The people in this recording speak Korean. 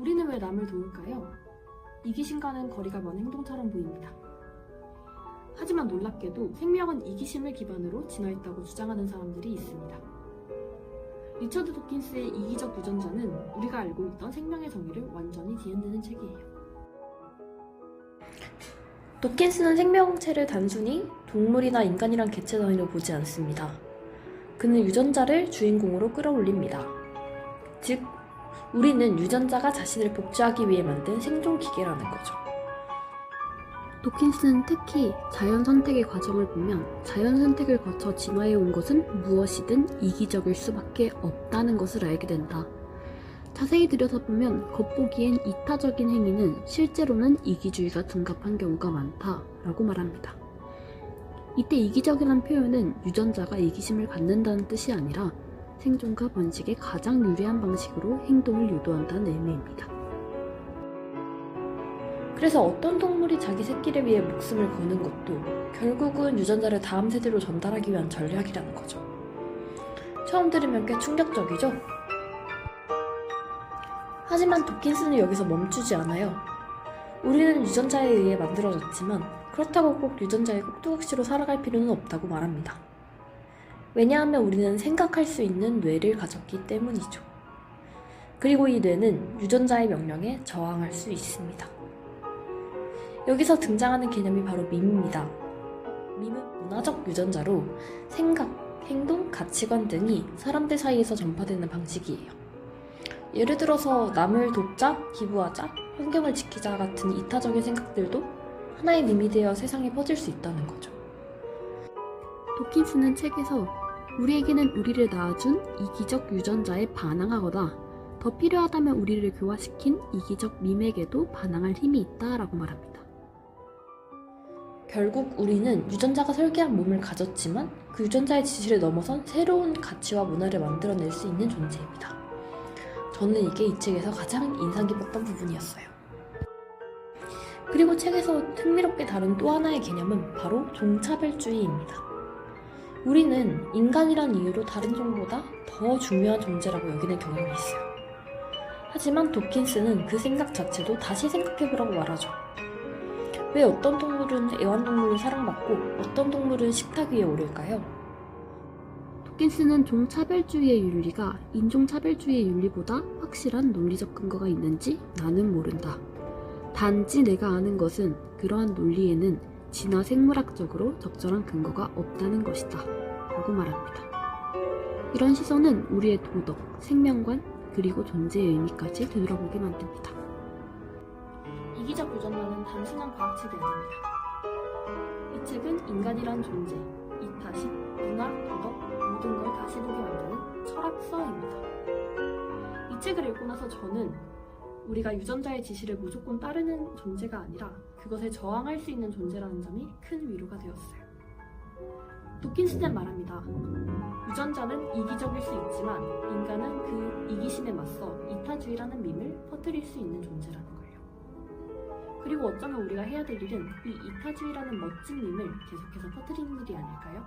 우리는 왜 남을 도울까요? 이기심과는 거리가 먼 행동처럼 보입니다. 하지만 놀랍게도 생명은 이기심을 기반으로 진화했다고 주장하는 사람들이 있습니다. 리처드 도킨스의 이기적 유전자는 우리가 알고 있던 생명의 정의를 완전히 뒤흔드는 책이에요. 도킨스는 생명체를 단순히 동물이나 인간이란 개체 단위로 보지 않습니다. 그는 유전자를 주인공으로 끌어올립니다. 즉, 우리는 유전자가 자신을 복제하기 위해 만든 생존 기계라는 거죠. 도킨스는 특히 자연 선택의 과정을 보면 자연 선택을 거쳐 진화해 온 것은 무엇이든 이기적일 수밖에 없다는 것을 알게 된다. 자세히 들여다보면 겉보기엔 이타적인 행위는 실제로는 이기주의가 둔갑한 경우가 많다라고 말합니다. 이때 이기적이란 표현은 유전자가 이기심을 갖는다는 뜻이 아니라 생존과 번식에 가장 유리한 방식으로 행동을 유도한다는 의미입니다. 그래서 어떤 동물이 자기 새끼를 위해 목숨을 거는 것도 결국은 유전자를 다음 세대로 전달하기 위한 전략이라는 거죠. 처음 들으면 꽤 충격적이죠? 하지만 도킨스는 여기서 멈추지 않아요. 우리는 유전자에 의해 만들어졌지만 그렇다고 꼭 유전자의 꼭두각시로 살아갈 필요는 없다고 말합니다. 왜냐하면 우리는 생각할 수 있는 뇌를 가졌기 때문이죠. 그리고 이 뇌는 유전자의 명령에 저항할 수 있습니다. 여기서 등장하는 개념이 바로 밈입니다. 밈은 문화적 유전자로 생각, 행동, 가치관 등이 사람들 사이에서 전파되는 방식이에요. 예를 들어서 남을 돕자, 기부하자, 환경을 지키자 같은 이타적인 생각들도 하나의 밈이 되어 세상에 퍼질 수 있다는 거죠. 도킨스는 책에서 우리에게는 우리를 낳아준 이기적 유전자에 반항하거나 더 필요하다면 우리를 교화시킨 이기적 밈에게도 반항할 힘이 있다라고 말합니다. 결국 우리는 유전자가 설계한 몸을 가졌지만 그 유전자의 지시를 넘어선 새로운 가치와 문화를 만들어낼 수 있는 존재입니다. 저는 이게 이 책에서 가장 인상 깊었던 부분이었어요. 그리고 책에서 흥미롭게 다룬 또 하나의 개념은 바로 종차별주의입니다. 우리는 인간이란 이유로 다른 종보다 더 중요한 존재라고 여기는 경향이 있어요. 하지만 도킨스는 그 생각 자체도 다시 생각해보라고 말하죠. 왜 어떤 동물은 애완동물로 사랑받고 어떤 동물은 식탁 위에 오를까요? 도킨스는 종차별주의의 윤리가 인종차별주의의 윤리보다 확실한 논리적 근거가 있는지 나는 모른다. 단지 내가 아는 것은 그러한 논리에는 진화 생물학적으로 적절한 근거가 없다는 것이다. 라고 말합니다. 이런 시선은 우리의 도덕, 생명관, 그리고 존재의 의미까지 되돌아보게 만듭니다. 이기적 유전자는 단순한 과학 책이 아닙니다. 이 책은 인간이란 존재, 이타식, 문화, 도덕 모든 걸 다시 보게 만드는 철학서입니다. 이 책을 읽고 나서 저는 우리가 유전자의 지시를 무조건 따르는 존재가 아니라 그것에 저항할 수 있는 존재라는 점이 큰 위로가 되었어요. 도킨스는 말합니다. 유전자는 이기적일 수 있지만 인간은 그 이기심에 맞서 이타주의라는 밈을 퍼뜨릴 수 있는 존재라는 거예요. 그리고 어쩌면 우리가 해야 될 일은 이 이타주의라는 멋진 밈을 계속해서 퍼뜨리는 일이 아닐까요?